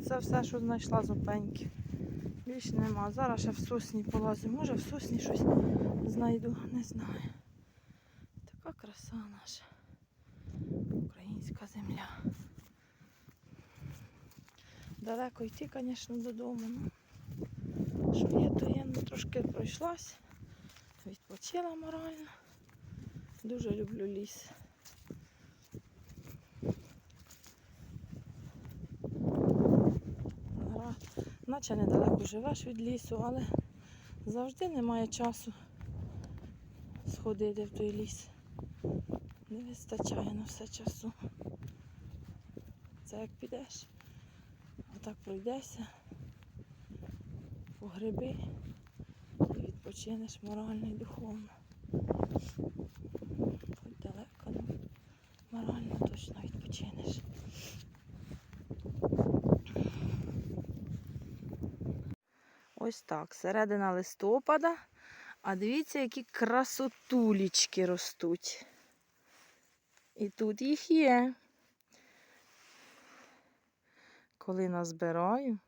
Оце все, що знайшла з опеньки. Більш нема. Зараз ще в сосні полазю. Може в сосні щось знайду, не знаю. Така краса наша. Українська земля. Далеко йти, звісно, додому. Ну, що є, то є. Ну, трошки пройшлась. Відпочила морально. Дуже люблю ліс. Наче недалеко живеш від лісу, але завжди немає часу сходити в той ліс. Не вистачає на все часу. Це як підеш, отак пройдешся по гриби і відпочинеш морально і духовно. Хоч далеко, ну морально точно відпочинеш. Ось так, середина листопада. А дивіться, які красотулічки ростуть. І тут їх є. Коли назбираю,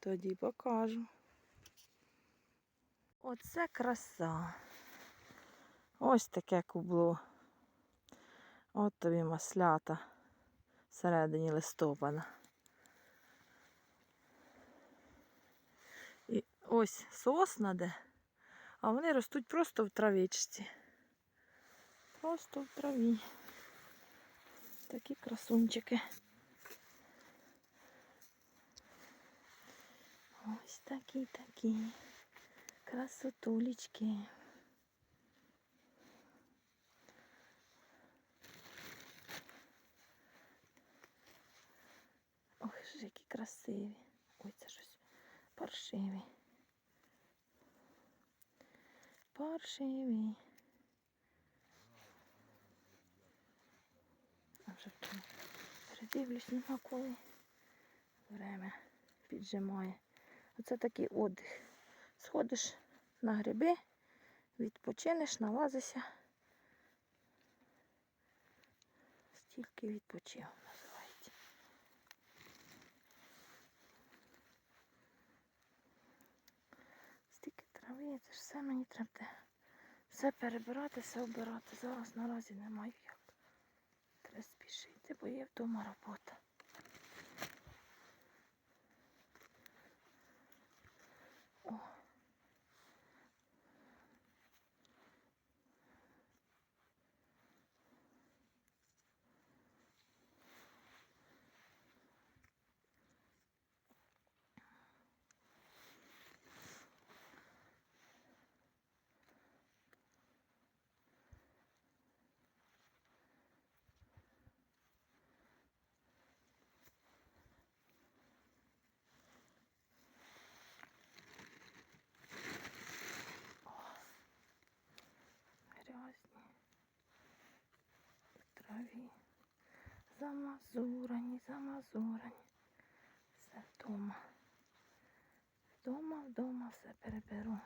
тоді покажу. Оце краса. Ось таке кубло. От тобі маслята всередині листопада. ось сосна де, а вони ростуть просто в травичці. Просто в траві. Такі красунчики. Ось такі такі красотулечки. Ой, ж які красиві. Ой, це щось паршиві. Паршиві. А вже передивлюсь, нема коли. Время піджимає. Оце такий отдих. Сходиш на гриби, відпочинеш, налазишся. Стільки відпочив, Трави, це все мені треба. Все перебирати, все обирати. Зараз наразі немає як. Треба спішити, бо є вдома робота. В траві. Замазурані, замазурані. Все вдома. Вдома, вдома все переберу.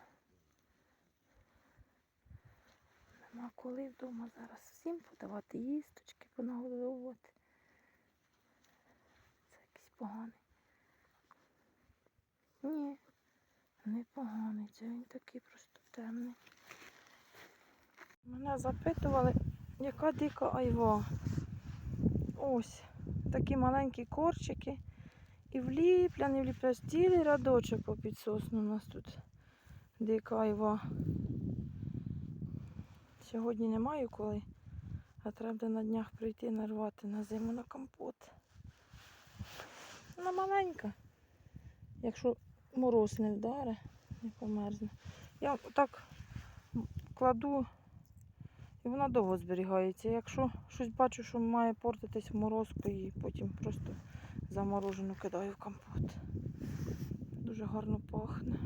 Нема коли вдома зараз всім подавати їсточки, понагодовувати. Це якийсь поганий. Ні, не поганий, це він такий просто темний. Мене запитували, яка дика айва. Ось такі маленькі корчики. І вліпляний, вліпляний цілий рядочок по підсосну у нас тут дика айва. Сьогодні не маю коли, а треба на днях прийти нарвати на зиму на компот. Вона маленька. Якщо мороз не вдаре, не померзне. Я так кладу і вона довго зберігається. Якщо щось бачу, що має портитись в морозку, і потім просто заморожену кидаю в компот. Дуже гарно пахне.